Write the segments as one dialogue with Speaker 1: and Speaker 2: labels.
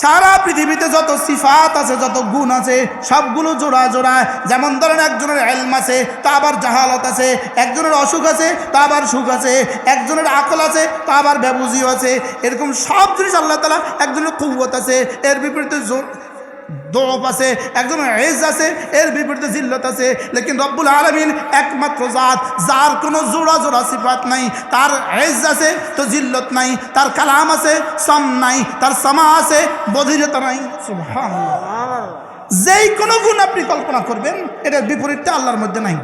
Speaker 1: সারা পৃথিবীতে যত সিফাত আছে, যত গুণ আছে, সবগুলো জোড়া জোড়া যেমন ধরেন একজনের এলম আছে, তা আবার জাহালত আছে। একজনের অসুখ আছে, তা আবার সুখ আছে। একজনের আকল আছে, তা আবার ব্যবুজিও আছে। এরকম সব জিনিস আল্লাহ তালা একজনের কুবত আছে। এর বিপরীতে জোর দোপ আছে একজন এজ আছে, এর বিপরীতে জিল্লত আছে। লেকিন রব্বুল আলমিন একমাত্র জাত, যার কোনো জোড়া জোড়া সিফাত নাই। তার এজ আছে তো জিল্লত নাই, তার কালাম আছে, সম নাই, তার সমা আছে, বধিরতা নাই। যেই কোনো গুণ আপনি কল্পনা করবেন, এটার বিপরীতটা আল্লাহর মধ্যে নাই।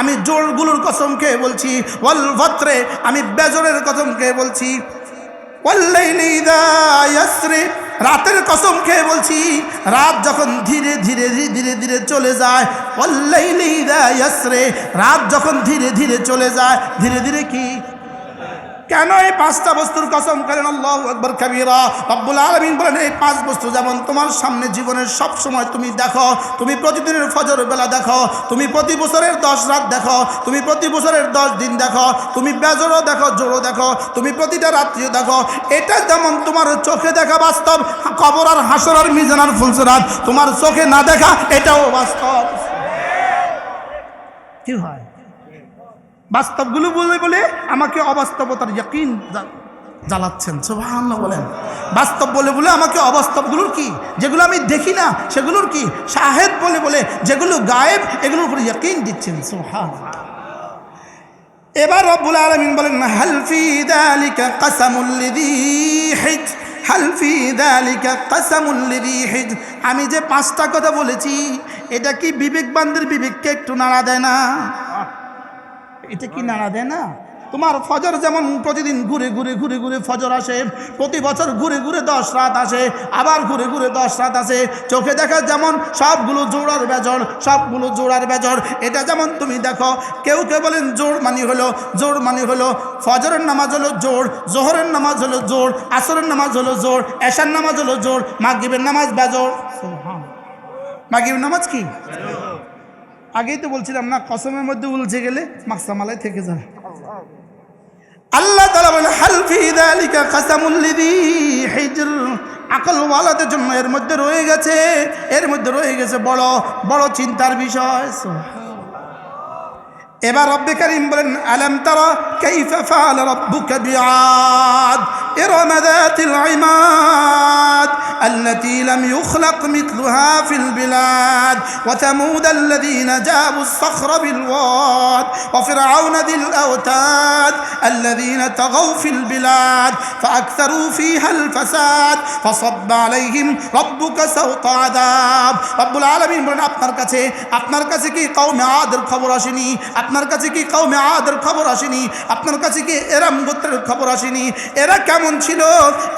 Speaker 1: আমি জোরগুলোর কসম খেয়ে বলছি। আমি বেজরের কসম খেয়ে বলছি। রাতের কসম খেয়ে বলছি, রাত যখন ধীরে ধীরে ধীরে ধীরে চলে যায় ইযা ইয়াসরি, রাত যখন ধীরে ধীরে চলে যায়, ধীরে ধীরে কি? কেন এই পাঁচটা বস্তুর কসম করেন? আল্লাহ একবার কাবিরা। রব্বুল আলমিন বলেন, এই পাঁচ বস্তু যেমন তোমার সামনে জীবনের সব সময় তুমি দেখো, তুমি প্রতিদিনের ফজর বেলা দেখো, তুমি প্রতি বছরের দশ রাত দেখো, তুমি প্রতি বছরের দশ দিন দেখো, তুমি বেজরও দেখো, জোরও দেখো, তুমি প্রতিটা রাত্রিও দেখো, এটা যেমন তোমার চোখে দেখা বাস্তব, কবর আর হাসর আর মিজান আর ফুলসরাত, তোমার চোখে না দেখা, এটাও বাস্তব। কি হয়? বাস্তবগুলো বলে বলে আমাকে অবাস্তবতার ইয়াকিন জ্বালাচ্ছেন। সুবহানাল্লাহ বলেন। বাস্তব বলে বলে আমাকে অবাস্তবগুলোর কি? যেগুলো আমি দেখি না, সেগুলোর কি? শাহেদ বলে বলে যেগুলো গায়েব, এগুলোর উপরে ইয়াকিন দিচ্ছেন। সুবহানাল্লাহ। এবার রব্বুল আলমিন বলেন হালফি দালিকা কাসামুল্লিদি হিজ হালফি দালিকা কাসামুল্লিদি হিজ। আমি যে পাঁচটা কথা বলেছি, এটা কি বিবেকবানদের বিবেককে একটু নাড়া দেয় না? এটা কি নাড়া দেয় না? তোমার ফজর যেমন প্রতিদিন ঘুরে ঘুরে ঘুরে ঘুরে ফজর আসে প্রতি বছর ঘুরে ঘুরে দশ রাত আসে আবার ঘুরে ঘুরে দশ রাত আসে। চোখে দেখা যেমন সবগুলো জোড়ার বেজর সবগুলো জোড়ার বেজর। এটা যেমন তুমি দেখো কেউ কেউ বলেন জোর মানি হলো জোর মানি হলো ফজরের নামাজ হলো জোর জোহরের নামাজ হলো জোর আসরের নামাজ হলো জোর এশার নামাজ হলো জোর মাগরিবের নামাজ বেজর। মাগরিবের নামাজ কি? আগেই তো বলছিলাম না, কসমের মধ্যে উলঝে গেলে মাকসামালায় থেকে যায়। আল্লাহ তালা বলে হালফি দালিকা কাসামুল্লিদি হিজর। আকলওয়ালাদের জন্য এর মধ্যে রয়ে গেছে, এর মধ্যে রয়ে গেছে বড় বড় চিন্তার বিষয়। এবার রব্বে করিম বলেন আলম তারা কাইফা ফাআল রাব্বুকা বিআদ ইরম যাতিল ইমাদ التي لم يخلق مثلها في البلاد وثمود الذين جابوا الصخر بالواد وفرعون ذي الأوتاد الذين طغوا في البلاد فأكثروا فيها الفساد فصب عليهم ربك سوط عذاب رب العالمين বলেন আপনার কাছে আপনার কাছে কি কওমে আদের খবর আসেনি আপনার কাছে কি কওমে আদের খবর আসেনি? আপনার কাছে কি এরাম গোত্রের খবর আসেনি? এরা কেমন ছিল?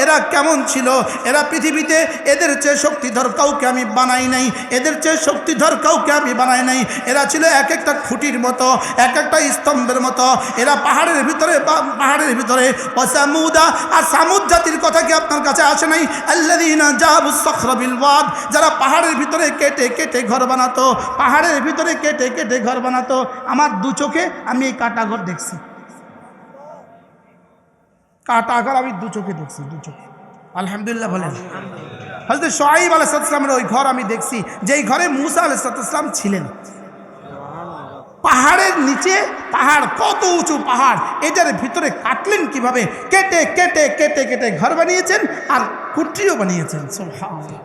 Speaker 1: এরা কেমন ছিল? এরা পৃথিবীতে এদের চেয়ে শক্তিধর কাউকে আমি বানাই নাই। এদের চেয়ে শক্তিধর কাউকে আমি বানাই নাই। এরা ছিল এক একটা খুঁটির মতো, এক একটা স্তম্ভের মতো। এরা পাহাড়ের ভিতরে পাহাড়ের ভিতরে। সামুদা, আর সামুদ জাতির কথা কি আপনার কাছে আসে নাই? আল্লাদিনা যারা পাহাড়ের ভিতরে কেটে কেটে ঘর বানাতো, পাহাড়ের ভিতরে কেটে কেটে ঘর বানাতো। আমার দু চোখে আমি এই কাটা ঘর দেখছি। কাটা ঘর আমি দু চোখে দেখছি দু চোখে। আলহামদুলিল্লাহ বলেন। হজরত সোহাইব আলাইসালামের ওই ঘর আমি দেখছি যেই ঘরে মুসা আলাইসালাম ছিলেন। পাহাড়ের নিচে পাহাড় কত উঁচু পাহাড় এটার ভিতরে কাটলেন কীভাবে? কেটে কেটে কেটে কেটে ঘর বানিয়েছেন আর কুটিও বানিয়েছেন সুবহানাল্লাহ।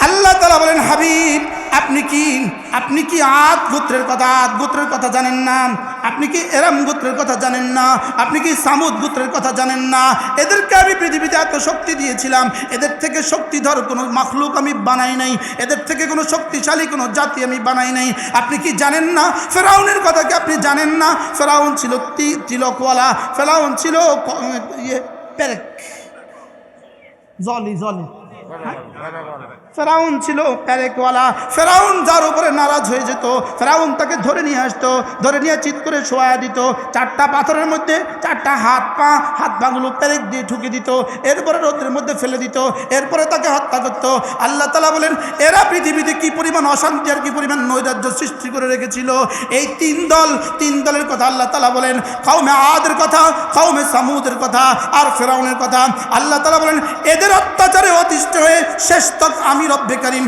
Speaker 1: আল্লাহ তালা বলেন, হাবিব, আপনি কি আপনি কি আদ গোত্রের কথা, আদ গোত্রের কথা জানেন না? আপনি কি এরাম গোত্রের কথা জানেন না? আপনি কি সামুদ গোত্রের কথা জানেন না? এদেরকে আমি পৃথিবীতে এত শক্তি দিয়েছিলাম। এদের থেকে শক্তিধর কোনো মাখলুক আমি বানাই নাই। এদের থেকে কোনো শক্তিশালী কোনো জাতি আমি বানাই নাই। আপনি কি জানেন না? ফেরাউনের কথা কি আপনি জানেন না? ফেরাউন ছিল তি- তিলকওয়ালা। ফেরাউন ছিল ইয়ে পেরেক। জলি জলি। ফেরাউন ছিল প্যারেকওয়ালা। ফেরাউন যার উপরে নারাজ হয়ে যেত, ফেরাউন তাকে ধরে নিয়ে আসতো, ধরে নিয়ে চিৎকার করে শোয়া দিত। চারটা পাথরের মধ্যে চারটা হাত পা, হাত পাগুলো প্যারেক দিয়ে ঠুকে দিত, এরপরে রোদের মধ্যে ফেলে দিত, এরপরে তাকে হত্যা করত। আল্লাহ তালা বলেন, এরা পৃথিবীতে কি পরিমাণ অশান্তি আর কি পরিমাণ নৈরাজ্য সৃষ্টি করে রেখেছিল? এই তিন দল, তিন দলের কথা আল্লাহ তালা বলেন কাউমে আদের কথা কাউমে সামুদের কথা, আর ফেরাউনের কথা। আল্লাহ তালা বলেন, এদের অত্যাচারে অতিষ্ঠ হয়ে শেষ তক আমি রব্বে করিম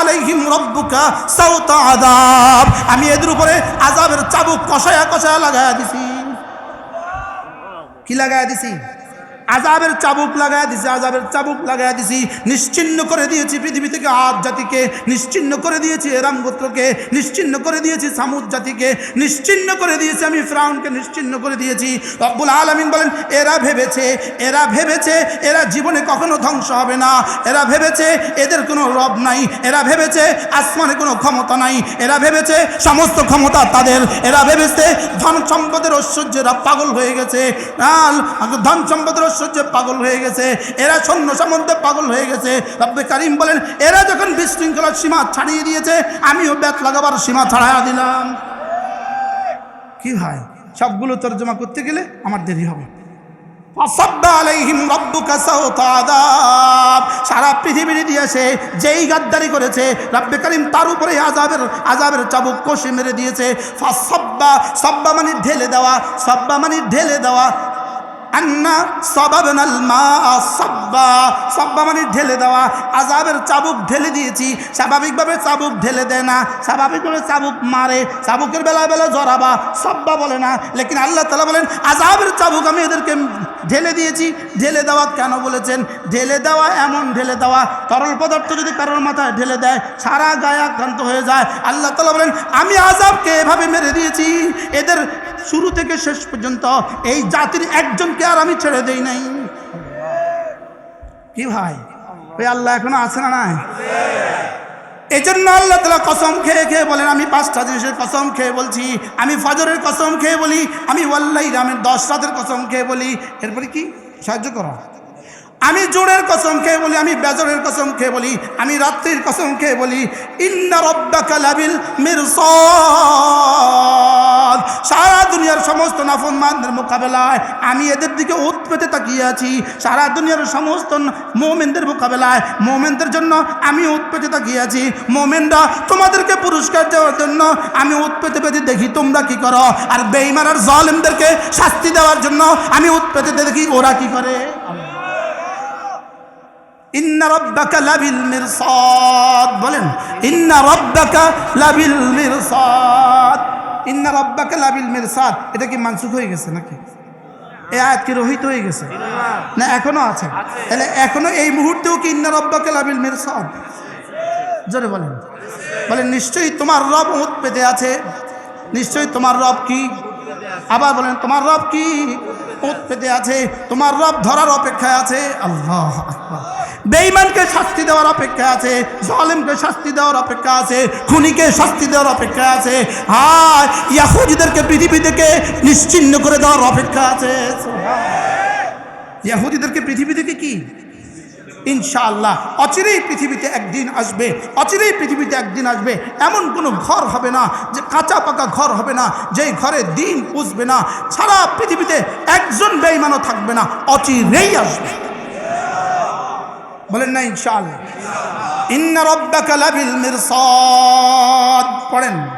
Speaker 1: আলাইহিম রব্বুকা সাউতা আদাব আমি এদের উপরে আজাবের চাবুক কষায়া কষায়া লাগায়া দিছি। কি লাগায়া দিছি? আজাবের চাবুক লাগায় দিছি আজাবের চাবুক লাগায় দিছি, নিশ্চিন্ন করে দিয়েছি পৃথিবী থেকে আদ জাতিকে, নিশ্চিন্ন করে দিয়েছি এরাম গোত্রকে, নিশ্চিন্ন করে দিয়েছি সামুদ জাতিকে, নিশ্চিন্ন করে দিয়েছি আমি ফ্রাউনকে, নিশ্চিন্ন করে দিয়েছি। রব্বুল আলমিন বলেন, এরা ভেবেছে এরা ভেবেছে এরা জীবনে কখনো ধ্বংস হবে না। এরা ভেবেছে এদের কোনো রব নাই। এরা ভেবেছে আসমানে কোনো ক্ষমতা নাই। এরা ভেবেছে সমস্ত ক্ষমতা তাদের। এরা ভেবেছে ধন সম্পদের ঐশ্বর্যেরা পাগল হয়ে গেছে। ধন সম্পদের ঐশ্বর্যে পাগল হয়ে গেছে, এরা সৈন্য সম্বন্ধে পাগল হয়ে গেছে। রব্বে কারিম বলেন, এরা যখন বিশৃঙ্খলার সীমা ছাড়িয়ে দিয়েছে, আমিও ব্যাত লাগাবার সীমা ছাড়াইয়া দিলাম। কি হয়? সবগুলো তর্জমা করতে গেলে আমার দেরি হবে। সারা পৃথিবীর দিয়েছে যেই গাদ্দারি করেছে, রব্বে করিম তার উপরে আজাবের আজাবের চাবুক কষে মেরে দিয়েছে। সাব্বা মানে ঢেলে দেওয়া, সাব্বা মানে ঢেলে দেওয়া। আন্না সবাবনাল মা সাব্বা। সাব্বা মানে ঢেলে দেওয়া। আজাবের চাবুক ঢেলে দিয়েছি। স্বাভাবিকভাবে চাবুক ঢেলে দেয় না। স্বাভাবিকভাবে চাবুক মারে। চাবুকের বেলা বেলা জড়াবা। সব্বা বলে না। লেকিন আল্লাহ তালা বলেন আজাবের চাবুক আমি এদেরকে ঢেলে দিয়েছি। ঢেলে দেওয়া কেন বলেছেন? ঢেলে দেওয়া এমন ঢেলে দেওয়া। তরল পদার্থ যদি কারোর মাথায় ঢেলে দেয়, সারা গায়ে আক্রান্ত হয়ে যায়। আল্লাহ তালা বলেন, আমি আজাবকে এভাবে মেরে দিয়েছি। এদের শুরু থেকে শেষ পর্যন্ত এই জাতির একজনকে আর আমি ছেড়ে দেই নাই। কি ভাই? ওই আল্লাহ এখনও আছে না নাই? এই জন্য আল্লাহ তালা কসম খেয়ে খেয়ে বলেন, আমি পাঁচটা জিনিসের কসম খেয়ে বলছি। আমি ফজরের কসম খেয়ে বলি, আমি ওয়াল্লাই রামের দশ রাতের কসম খেয়ে বলি। এরপরে কি? সাহায্য করো। আমি জোরের কসম খেয়ে বলি, আমি বেজরের কসম খেয়ে বলি, আমি রাত্রির কসম খেয়ে বলি, ইন্না রব্বাকা লাবিল সারা দুনিয়ার সমস্ত নাফরমানদের মোকাবেলায় আমি এদের দিকে উৎ পেতে তাকিয়ে আছি। সারা দুনিয়ার সমস্ত মোমেনদের মোকাবেলায় মোমেনদের জন্য আমি উৎ পেতে তাকিয়ে আছি। মোমেনরা তোমাদেরকে পুরস্কার দেওয়ার জন্য আমি উৎ পেতে পেতে দেখি, তোমরা কি করো? আর বেইমান আর জলেমদেরকে শাস্তি দেওয়ার জন্য আমি উৎ পেতে দেখি, ওরা কি করে? বলেন রব্বাকা এটা কি হয়ে গেছে নাকি? এ কি হয়ে গেছে? না, এখনও আছে। তাহলে এখনও এই মুহূর্তেও কি ইন্না রব্বাকা লাবিল মিরসাদ? জোরে বলেন। বলেন, নিশ্চয়ই তোমার রব উত পেতে আছে। নিশ্চয়ই তোমার রব কি? আবার বলেন, তোমার রব কি? উত পেতে আছে। তোমার রব ধরার অপেক্ষায় আছে। আল্লাহ। বেঈমানকে শাস্তি দেওয়ার অপেক্ষা আছে, জলেমকে শাস্তি দেওয়ার অপেক্ষা আছে, খুনিকে শাস্তি দেওয়ার অপেক্ষা আছে আর ইয়াহুদিদেরকে পৃথিবী থেকে নিশ্চিন্ন করে দেওয়ার অপেক্ষা আছে। ইয়াহুদিদেরকে পৃথিবী থেকে কি? ইনশাআল্লাহ। অচিরেই পৃথিবীতে একদিন আসবে, অচিরেই পৃথিবীতে একদিন আসবে। এমন কোনো ঘর হবে না যে কাঁচা পাকা ঘর হবে না, যেই ঘরে দিন পুষবে না সারা পৃথিবীতে একজন বেঈমানও থাকবে না, অচিরেই আসবে। বলেন না, ইনশাআল্লাহ। ইন্না রব্বাকা লাবিল মিরসাদ। পড়েন।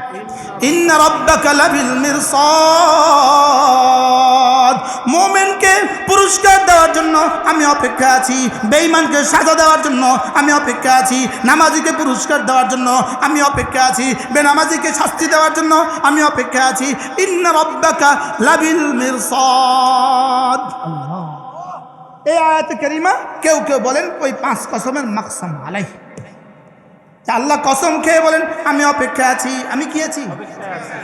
Speaker 1: ইন্না রব্বাকা লাবিল মিরসাদ। মোমেনকে পুরস্কার দেওয়ার জন্য আমি অপেক্ষা আছি, বেঈমানকে সাজা দেওয়ার জন্য আমি অপেক্ষা আছি, নামাজিকে পুরস্কার দেওয়ার জন্য আমি অপেক্ষা আছি, বেনামাজিকে শাস্তি দেওয়ার জন্য আমি অপেক্ষা আছি। ইন্না রব্বাকা লাবিল মিরসাদ। আল্লাহ। এই আয়াতে করিমা কেউ কেউ বলেন, ওই পাঁচ কসমের মাকসাম আলাই আল্লাহ কসম খেয়ে বলেন, আমি অপেক্ষা আছি, আমি কি আছি?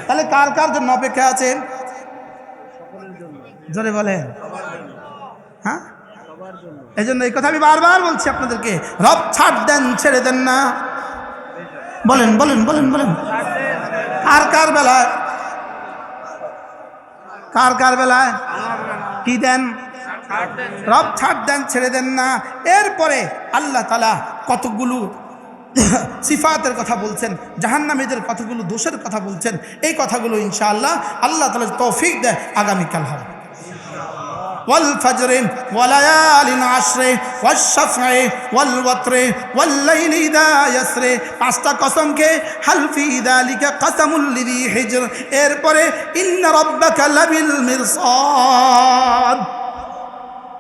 Speaker 1: তাহলে কার কার জন্য অপেক্ষা আছে জোরে বলেন। হ্যাঁ? এই জন্য এই কথা আমি বারবার বলছি আপনাদেরকে, রব ছাড় দেন, ছেড়ে দেন না। বলেন বলেন বলেন বলেন। কার কার বেলায়? কার কার বেলায়? কি দেন? রব ছাড় দেন ছেড়ে দেন না এরপরে আল্লাহ তালা কতগুলো সিফাতের কথা বলছেন জাহান্নামীদের কথাগুলো দোষের কথা বলছেন এই কথাগুলো ইনশাআল্লাহ আল্লাহ তালা তৌফিক দেয় আগামীকাল হবে والفجر وليال عشر والشفع والوتر والليل إذا يسر পাঁচটা কসমকে হালফি দালিকা কাসামুল লিদি হিজর এরপরে ইন্না রাব্বাকা লাবিল মিরসাদ